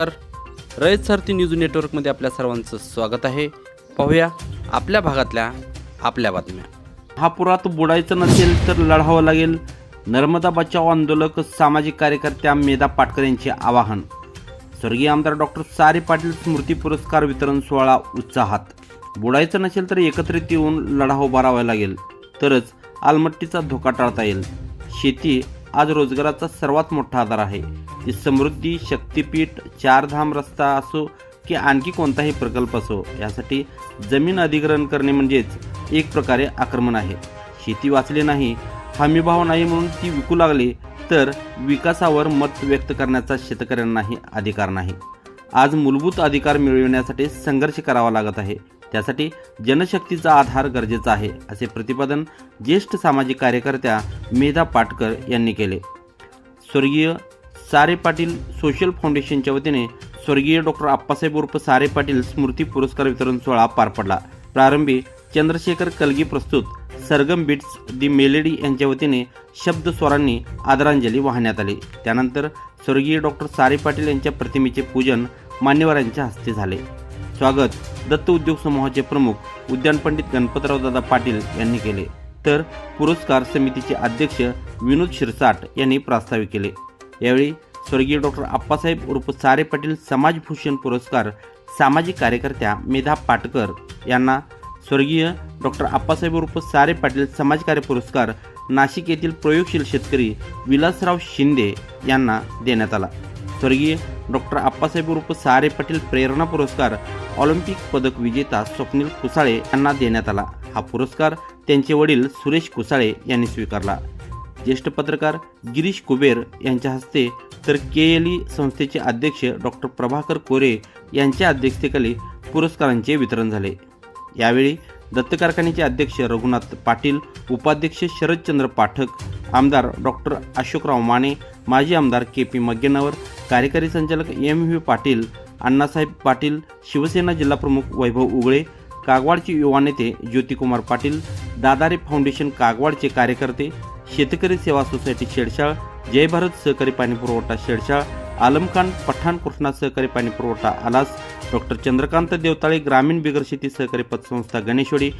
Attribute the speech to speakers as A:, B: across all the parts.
A: तर रयत सारथी न्यूज नेटवर्कमध्ये आपल्या सर्वांचं स्वागत आहे. पाहूया आपल्या भागातल्या आपल्या बातम्या.
B: हा पुरात बुडायचं नसेल तर लढावं लागेल. नर्मदा बचाव आंदोलक सामाजिक कार्यकर्त्या मेधा पाटकर यांचे आवाहन. स्वर्गीय आमदार डॉक्टर सारे पाटील स्मृती पुरस्कार वितरण सोहळा उत्साहात. बुडायचं नसेल तर एकत्रित येऊन लढा उभारावा लागेल. तरच आलमट्टीचा धोका टाळता येईल. शेती आज रोजगाराचा सर्वात मोठा आधार आहे. ती समृद्धी शक्तीपीठ चारधाम रस्ता असो की आणखी कोणताही प्रकल्प असो यासाठी जमीन अधिग्रहण करणे म्हणजेच एक प्रकारे आक्रमण आहे. शेती वाचली नाही हमीभाव नाही म्हणून ती विकू लागली तर विकासावर मत व्यक्त करण्याचा शेतकऱ्यांनाही अधिकार नाही. आज मूलभूत अधिकार मिळविण्यासाठी संघर्ष करावा लागत आहे. त्यासाठी जनशक्तीचा आधार गरजेचा आहे असे प्रतिपादन ज्येष्ठ सामाजिक कार्यकर्त्या मेधा पाटकर यांनी केले. स्वर्गीय सारे पाटील सोशल फाउंडेशनच्या वतीने स्वर्गीय डॉक्टर आप्पासाहेब उर्फ सारे पाटील स्मृती पुरस्कार वितरण सोहळा पार पडला. प्रारंभी चंद्रशेखर कलगी प्रस्तुत सरगम बिट्स दी मेलेडी यांच्या वतीने शब्द स्वरांनी आदरांजली वाहण्यात आली. त्यानंतर स्वर्गीय डॉक्टर सारे पाटील यांच्या प्रतिमेचे पूजन मान्यवरांच्या हस्ते झाले. स्वागत दत्त उद्योग समूहाचे प्रमुख उद्यान पंडित गणपतराव दादा पाटील यांनी केले. तर पुरस्कार समितीचे अध्यक्ष विनोद शिरसाट यांनी प्रास्ताविक केले. यावेळी स्वर्गीय डॉक्टर आप्पासाहेब उर्फ सारे पाटील समाजभूषण पुरस्कार सामाजिक कार्यकर्त्या मेधा पाटकर यांना स्वर्गीय डॉक्टर आप्पासाहेब उर्फ सारे पाटील समाजकार्य पुरस्कार नाशिक येथील प्रयोगशील शेतकरी विलासराव शिंदे यांना देण्यात आला. स्वर्गीय डॉक्टर आप्पासाहेब उर्फ सारे पाटील प्रेरणा पुरस्कार ऑलिम्पिक पदक विजेता स्वप्नील कुसाळे यांना देण्यात आला. हा पुरस्कार त्यांचे वडील सुरेश कुसाळे यांनी स्वीकारला. ज्येष्ठ पत्रकार गिरीश कुबेर यांच्या हस्ते तर के एल ई संस्थेचे अध्यक्ष डॉक्टर प्रभाकर कोरे यांच्या अध्यक्षतेखाली पुरस्कारांचे वितरण झाले. यावेळी दत्त कारखान्याचे अध्यक्ष रघुनाथ पाटील उपाध्यक्ष शरदचंद्र पाठक आमदार डॉक्टर अशोकराव माने माजी आमदार के पी मग्गेनावर कार्यकारी संचालक एम व्ही पाटील अण्णासाहेब पाटील शिवसेना जिल्हाप्रमुख वैभव उगळे कागवाडचे युवा नेते ज्योतिकुमार पाटील दादारे फाउंडेशन कागवाडचे कार्यकर्ते शेतकरी सेवा सोसायटी शेडशाळ जय भारत सहकारी पाणी पुरवठा शेडशाळ आलमखान पठाण कृष्णा सहकारी पाणी पुरवठा आलास डॉक्टर चंद्रकांत देवताळे ग्रामीण बिगर शेती सहकारी पतसंस्था गणेशवाडी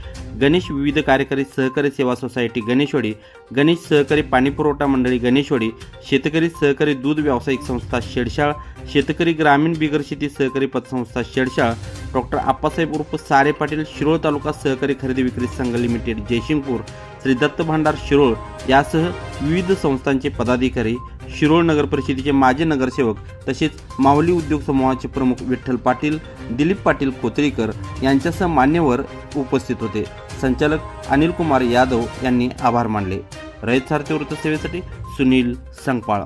B: गणेश विविध कार्यकारी सहकारी सेवा सोसायटी गणेशवाडी गणेश सहकारी पाणी पुरवठा मंडळी गणेशवाडी शेतकरी सहकारी दूध व्यावसायिक संस्था शेडशाळ शेतकरी ग्रामीण बिगर शेती सहकारी पतसंस्था शेडशाळ डॉक्टर आप्पासाहेब उर्फ सारे पाटील शिरोळ तालुका सहकारी खरेदी विक्री संघ लिमिटेड जयसिंगपूर श्री दत्त भांडार शिरोळ यासह विविध संस्थांचे पदाधिकारी शिरोळ नगर परिषदेचे माजी नगरसेवक तसेच माऊली उद्योग समूहाचे प्रमुख विठ्ठल पाटील दिलीप पाटील कोतळीकर यांच्यासह मान्यवर उपस्थित होते. संचालक अनिल कुमार यादव यांनी आभार मानले. रयत सारथी वृत्तसेवेसाठी सुनील संगपाळ.